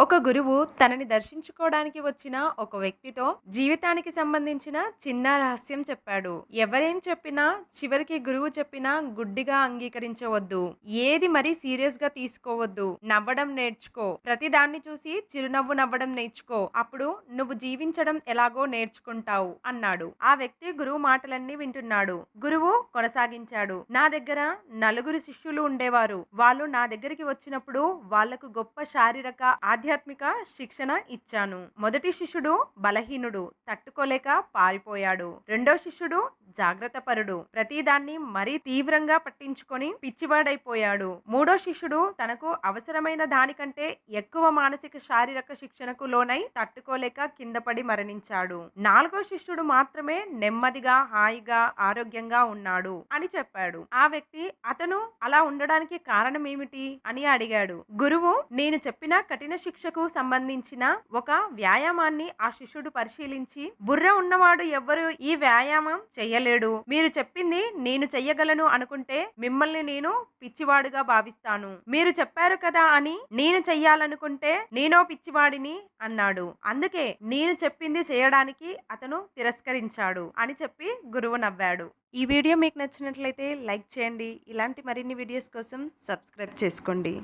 ఒక గురువు తనని దర్శించుకోవడానికి వచ్చిన ఒక వ్యక్తితో జీవితానికి సంబంధించిన చిన్న రహస్యం చెప్పాడు. ఎవరేం చెప్పినా చివరికి గురువు చెప్పినా గుడ్డిగా అంగీకరించవద్దు. ఏది మరీ సీరియస్గా తీసుకోవద్దు. నవ్వడం నేర్చుకో. ప్రతి దాన్ని చూసి చిరునవ్వు నవ్వడం నేర్చుకో. అప్పుడు నువ్వు జీవించడం ఎలాగో నేర్చుకుంటావు అన్నాడు. ఆ వ్యక్తి గురువు మాటలన్నీ వింటున్నాడు. గురువు కొనసాగించాడు. నా దగ్గర నలుగురు శిష్యులు ఉండేవారు. వాళ్ళు నా దగ్గరికి వచ్చినప్పుడు వాళ్ళకు గొప్ప శారీరక ఆధ్యాత్మిక ఆధ్యాత్మిక శిక్షణ ఇచ్చాను. మొదటి శిష్యుడు బలహీనుడు తట్టుకోలేక పారిపోయాడు. రెండో శిష్యుడు జాగ్రత్త పరుడు. ప్రతిదాన్ని మరీ తీవ్రంగా పట్టించుకొని పిచ్చివాడైపోయాడు. మూడో శిష్యుడు తనకు అవసరమైన దానికంటే ఎక్కువ మానసిక శారీరక శిక్షణకు లోనై తట్టుకోలేక కింద పడి మరణించాడు. నాలుగో శిష్యుడు మాత్రమే నెమ్మదిగా హాయిగా ఆరోగ్యంగా ఉన్నాడు అని చెప్పాడు. ఆ వ్యక్తి అతను అలా ఉండడానికి కారణం ఏమిటి అని అడిగాడు. గురువు నేను చెప్పిన కఠిన శిక్షకు సంబంధించిన ఒక వ్యాయామాన్ని ఆ శిష్యుడు పరిశీలించి బుర్ర ఉన్నవాడు ఎవ్వరు ఈ వ్యాయామం చెయ్యలేడు మీరు చెప్పింది నేను చెయ్యగలను అనుకుంటే మిమ్మల్ని నేను పిచ్చివాడుగా భావిస్తాను. మీరు చెప్పారు కదా అని నేను చెయ్యాలనుకుంటే నేనో పిచ్చివాడిని అన్నాడు. అందుకే నేను చెప్పింది చేయడానికి అతను తిరస్కరించాడు అని చెప్పి గురువు నవ్వాడు. ఈ వీడియో మీకు నచ్చినట్లయితే లైక్ చేయండి. ఇలాంటి మరిన్ని వీడియోస్ కోసం సబ్స్క్రైబ్ చేసుకోండి.